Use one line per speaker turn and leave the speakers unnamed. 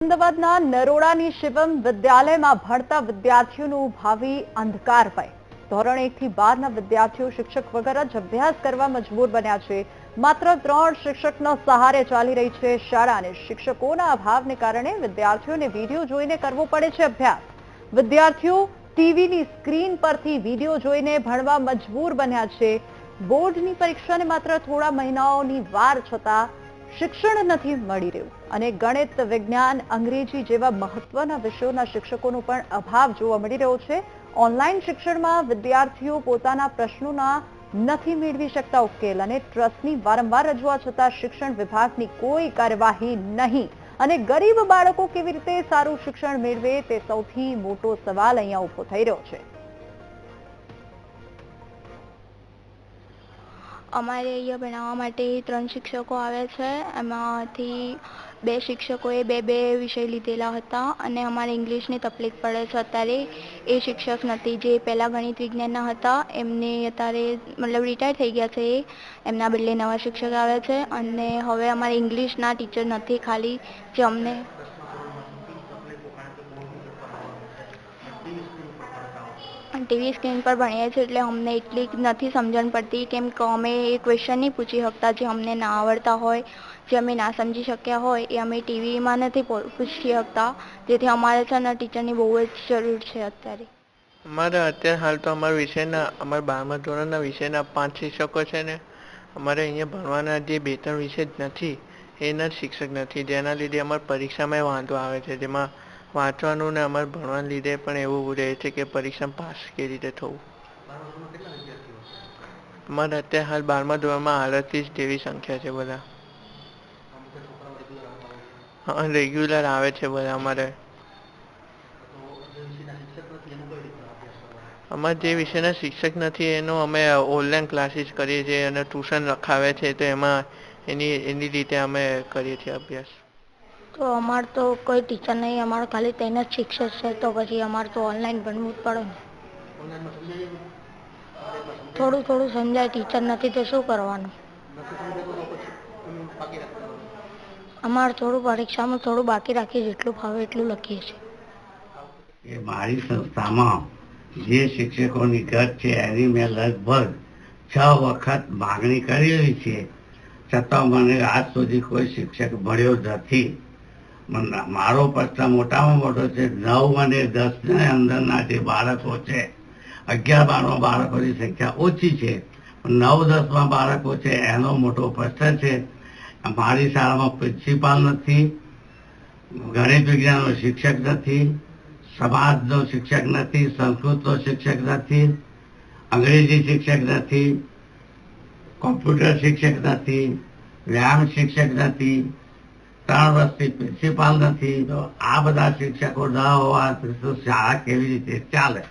અમદાવાદના નરોડાની શિવમ વિદ્યાલયમાં ભણતા વિદ્યાર્થીઓનું ભાવિ અંધકારમય ધોરણ એક થી બારના વિદ્યાર્થીઓ શિક્ષક વગર જ અભ્યાસ કરવા મજબૂર બન્યા છે. માત્ર ત્રણ શિક્ષકના સહારે ચાલી રહી છે શાળા અને શિક્ષકોના અભાવને કારણે વિદ્યાર્થીઓને વીડિયો જોઈને કરવો પડે છે અભ્યાસ. વિદ્યાર્થીઓ ટીવીની સ્ક્રીન પરથી વીડિયો જોઈને ભણવા મજબૂર બન્યા છે. બોર્ડની પરીક્ષાને માત્ર થોડા મહિનાઓની વાર છતાં શિક્ષણ નથી મળી રહ્યું. અને ગણિત, વિજ્ઞાન, અંગ્રેજી જેવા મહત્વના વિષયોના શિક્ષકોનો પણ અભાવ જોવા મળી રહ્યો છે. ઓનલાઈન શિક્ષણમાં વિદ્યાર્થીઓ પોતાના પ્રશ્નોના નથી મેળવી શકતા ઉકેલ અને ટ્રસ્ટની વારંવાર રજૂઆત છતાં શિક્ષણ વિભાગની કોઈ કાર્યવાહી નહીં. અને ગરીબ બાળકો કેવી રીતે સારું શિક્ષણ મેળવે તે સૌથી મોટો સવાલ અહીંયા ઊભો થઈ રહ્યો છે.
અમારે અહીંયા ભણાવવા માટે ત્રણ શિક્ષકો આવે છે. એમાંથી બે શિક્ષકોએ બે બે વિષય લીધેલા હતા અને અમારે ઇંગ્લિશની તકલીફ પડે છે અત્યારે. એ શિક્ષક નથી, જે પહેલાં ગણિત વિજ્ઞાનના હતા, એમને અત્યારે મતલબ રિટાયર થઈ ગયા છે એ. એમના બદલે નવા શિક્ષક આવે છે અને હવે અમારે ઇંગ્લિશના ટીચર નથી ખાલી, જે અમને ટીવી સ્ક્રીન પર ભણીએ છીએ એટલે અમને એટલી નથી સમજણ પડતી કેમ કે અમે એ ક્વેશ્ચન નહીં પૂછી શકતા જે અમને ના આવડતા હોય, જે અમે ના સમજી શક્યા હોય, એ અમે ટીવીમાં નથી પૂછી શકતા. જેથી અમારે છે ને ટીચરની બહુ જ જરૂર છે અત્યારે.
અમારે અત્યારે હાલ તો અમારા વિષયના, અમારા બારમા ધોરણના વિષયના પાંચ શિક્ષકો છે ને, અમારે અહીંયા ભણવાના જે બે ત્રણ વિષય નથી, એના શિક્ષક નથી. જેના લીધે અમારે પરીક્ષામાં વાંધો આવે છે. જેમાં વાંચવાનું ને અમારે ભણવાના લીધે પણ એવું રહે છે કે પરીક્ષામાં પાસ કેવી રીતે થવું. અમારે અત્યારે હાલ બારમા ધોરણમાં આડત્રીસ જેવી સંખ્યા છે બધા. હા રેગ્યુલર આવે છે બધા અમારે. અમારે જે વિષયના શિક્ષક નથી, એનો અમે ઓનલાઈન ક્લાસીસ કરીએ છીએ અને ટ્યુશન રખાવે છે, તો એમાં એની એની રીતે અમે કરીએ છીએ અભ્યાસ.
તો અમારે તો કોઈ ટીચર નહીં અમારે ખાલી તેના જ શિક્ષક છે તો પછી અમારે તો ઓનલાઈન ભણવું જ પડે ને. થોડું થોડું સમજાય ટીચર નથી તો શું કરવાનું? અમારે થોડું પરીક્ષામાં થોડું બાકી રાખીએ જેટલું ફાવે એટલું લખીએ છીએ.
એ મારી સંસ્થામાં જે શિક્ષકોની ઘટ છે એની મેં લગભગ છ વખત માગણી કરેલી છે. છતાં મને આજ સુધી કોઈ શિક્ષક મળ્યો નથી. મારો પ્રશ્ન મોટામાં મોટો છે. નવ અને દસ ને અંદરના જે બાળકો છે, અગિયાર બારમાં બાળકોની સંખ્યા ઓછી છે. નવ દસમાં બાળકો છે, એનો મોટો પ્રશ્ન છે. મારી શાળામાં પ્રિન્સિપાલ નથી, ગણિત વિજ્ઞાનનો શિક્ષક નથી, સમાજનો શિક્ષક નથી, સંસ્કૃતનો શિક્ષક નથી, અંગ્રેજી શિક્ષક નથી, કોમ્પ્યુટર શિક્ષક નથી વ્યાયામ શિક્ષક નથી ત્રણ પ્રિન્સિપાલ નથી તો આ બધા શિક્ષકો ન હોવા શાળા કેવી રીતે ચાલે?